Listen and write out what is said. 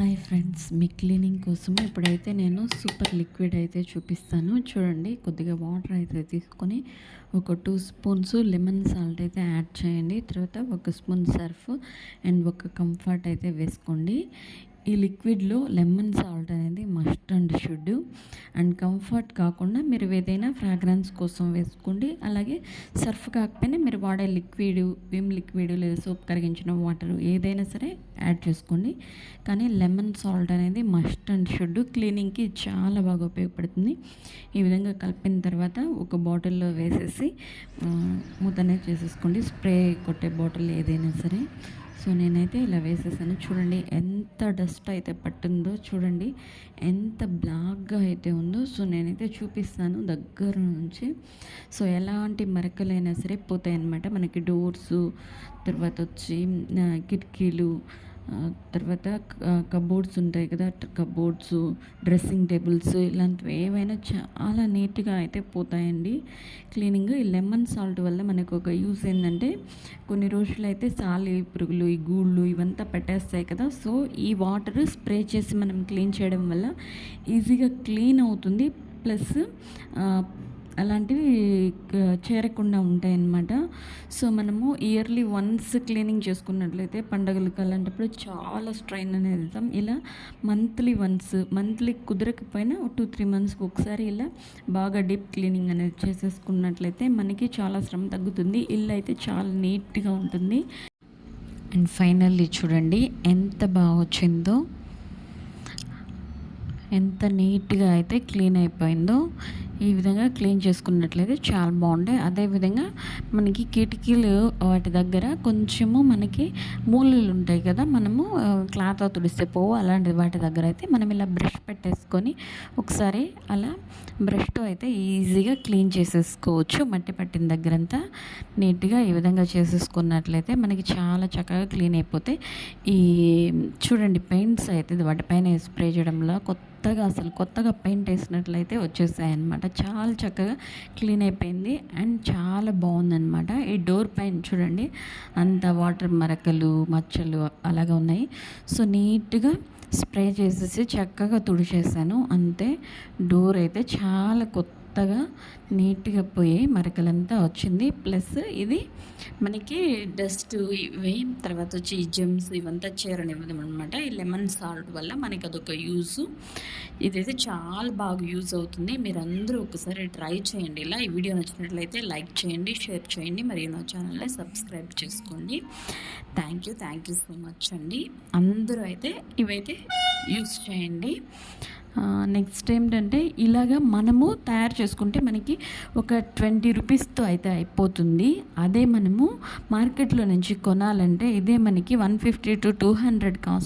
Hi friends మీ cleaning కోసం ఇప్పుడైతే నేను సూపర్ లిక్విడ్ అయితే చూపిస్తాను. చూడండి కొద్దిగా వాటర్ అయితే తీసుకొని ఒక టూ స్పూన్స్ లెమన్ సాల్ట్ అయితే యాడ్ చేయండి. తర్వాత ఒక స్పూన్ సర్ఫ్ అండ్ ఒక కంఫర్ట్ అయితే వేసుకోండి. ఈ లిక్విడ్లో లెమన్ సాల్ట్ అనేది must and should and comfort కాకుండా మీరు ఏదైనా ఫ్రాగ్రెన్స్ కోసం వేసుకోండి. అలాగే సర్ఫ్ కాకపోయినా మీరు వాడే లిక్విడ్ విమ్ లిక్విడ్ లేదా సోప్ కరిగించిన వాటర్ ఏదైనా సరే యాడ్ చేసుకోండి. కానీ లెమన్ సాల్ట్ అనేది మస్ట్ అండ్ షుడ్ క్లీనింగ్కి చాలా బాగా ఉపయోగపడుతుంది. ఈ విధంగా కలిపిన తర్వాత ఒక బాటిల్లో వేసేసి మూతనే చేసేసుకోండి. స్ప్రే కొట్టే బాటిల్ ఏదైనా సరే. సో నేనైతే ఇలా వేసేసాను. చూడండి ఎంత డస్ట్ అయితే పట్టిందో చూడండి ఎంత బ్లాక్గా అయితే ఉందో సో నేనైతే చూపిస్తాను దగ్గర నుంచి. సో ఎలాంటి మరకలైనా సరే పోతాయి అన్నమాట మనకి డోర్సు తర్వాత వచ్చి కిటికీలు తర్వాత కబోర్డ్స్ ఉంటాయి కదా కబోర్డ్స్ డ్రెస్సింగ్ టేబుల్స్ ఇలాంటివి ఏవైనా చాలా నీట్గా అయితే పోతాయండి. క్లీనింగ్ ఈ లెమన్ సాల్ట్ వల్ల మనకు ఒక యూస్ ఏంటంటే కొన్ని రోజులు అయితే సాలి పురుగులు ఈ గూళ్ళు ఇవంతా పెట్టేస్తాయి కదా. సో ఈ వాటర్ స్ప్రే చేసి మనం క్లీన్ చేయడం వల్ల ఈజీగా క్లీన్ అవుతుంది. ప్లస్ అలాంటివి చేరకుండా ఉంటాయన్నమాట. సో మనము ఇయర్లీ వన్స్ క్లీనింగ్ చేసుకున్నట్లయితే పండగలకు అలాంటప్పుడు చాలా స్ట్రైన్ అనేది వెళ్తాం. ఇలా మంత్లీ వన్స్ మంత్లీ కుదరకపోయినా టూ త్రీ మంత్స్కి ఒకసారి ఇలా బాగా డీప్ క్లీనింగ్ అనేది చేసేసుకున్నట్లయితే మనకి చాలా శ్రమ తగ్గుతుంది. ఇల్లు అయితే చాలా నీట్గా ఉంటుంది. అండ్ ఫైనల్లీ చూడండి ఎంత బాగా వచ్చిందో. ఎంత నీట్గా అయితే క్లీన్ అయిపోయిందో. ఈ విధంగా క్లీన్ చేసుకున్నట్లయితే చాలా బాగుంటాయి. అదేవిధంగా మనకి కిటికీలు వాటి దగ్గర కొంచెము మనకి మూలలు ఉంటాయి కదా మనము క్లాత్ తుడిస్తే పోవు. అలాంటి వాటి దగ్గర అయితే మనం ఇలా బ్రష్ పెట్టేసుకొని ఒకసారి అలా బ్రష్తో అయితే ఈజీగా క్లీన్ చేసేసుకోవచ్చు. మట్టి పట్టిన దగ్గరంతా నీట్గా ఈ విధంగా చేసేసుకున్నట్లయితే మనకి చాలా చక్కగా క్లీన్ అయిపోతే ఈ చూడండి పెయింట్స్ అయితే వాటిపైన స్ప్రే చేయడంలో కొత్త కొత్తగా అసలు కొత్తగా పెయింట్ వేసినట్లయితే వచ్చేసాయి అనమాట చాలా చక్కగా క్లీన్ అయిపోయింది అండ్ చాలా బాగుందనమాట ఈ డోర్ పైన చూడండి అంత వాటర్ మరకలు మచ్చలు అలాగా ఉన్నాయి. సో నీట్గా స్ప్రే చేసేసి చక్కగా తుడిచేసాను. అంతే డోర్ అయితే చాలా కొత్త కొత్తగా నీట్గా పోయి మరకలంతా వచ్చింది. ప్లస్ ఇది మనకి డస్ట్ ఇవి తర్వాత వచ్చి జెమ్స్ ఇవంతా చేరనివ్వడం అనమాట ఈ లెమన్ సాల్ట్ వల్ల మనకి అదొక యూజ్. ఇదైతే చాలా బాగా యూజ్ అవుతుంది. మీరందరూ ఒకసారి ట్రై చేయండి. ఇలా ఈ వీడియో నచ్చినట్లయితే లైక్ చేయండి షేర్ చేయండి. మరియు నా ఛానల్ని సబ్స్క్రైబ్ చేసుకోండి. Thank you thank you so much అండి. అందరూ అయితే ఇవైతే యూస్ చేయండి. నెక్స్ట్ ఏంటంటే ఇలాగా మనము తయారు చేసుకుంటే మనకి ఒక ట్వంటీ రూపీస్తో అయితే అయిపోతుంది. అదే మనము మార్కెట్లో నుంచి కొనాలంటే ఇదే మనకి one fifty to two hundred cost